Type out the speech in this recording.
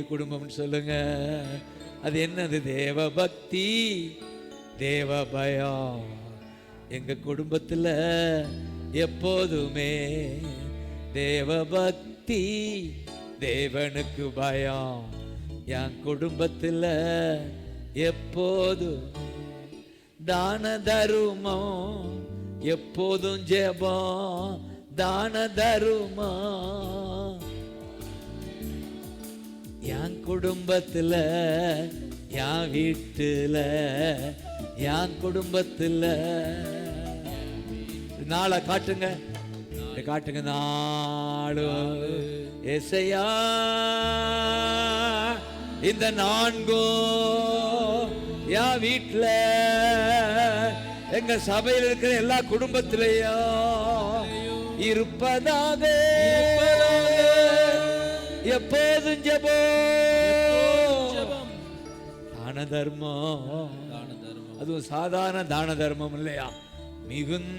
குடும்பம்னு சொல்லுங்க. அது என்னது? தேவ பக்தி தேவ பயம் எங்க குடும்பத்துல எப்போதுமே தேவ பக்தி தேவனுக்கு பயம். என் குடும்பத்துல எப்போதும் தான தருமம் எப்போதும் ஜெபம் தான தருமம். என் குடும்பத்துல என் வீட்டில் என் குடும்பத்துல. நாளை காட்டுங்க. காட்டுங்க நாளும் எசையா இந்த நான்கோ என் வீட்டில் எங்க சபையில் இருக்கிற எல்லா குடும்பத்திலையும் இருப்பதாக. எப்போதும் ஜெபம். தான தர்மம். அதுவும் சாதாரண தான தர்மம் இல்லையா? மிகுந்த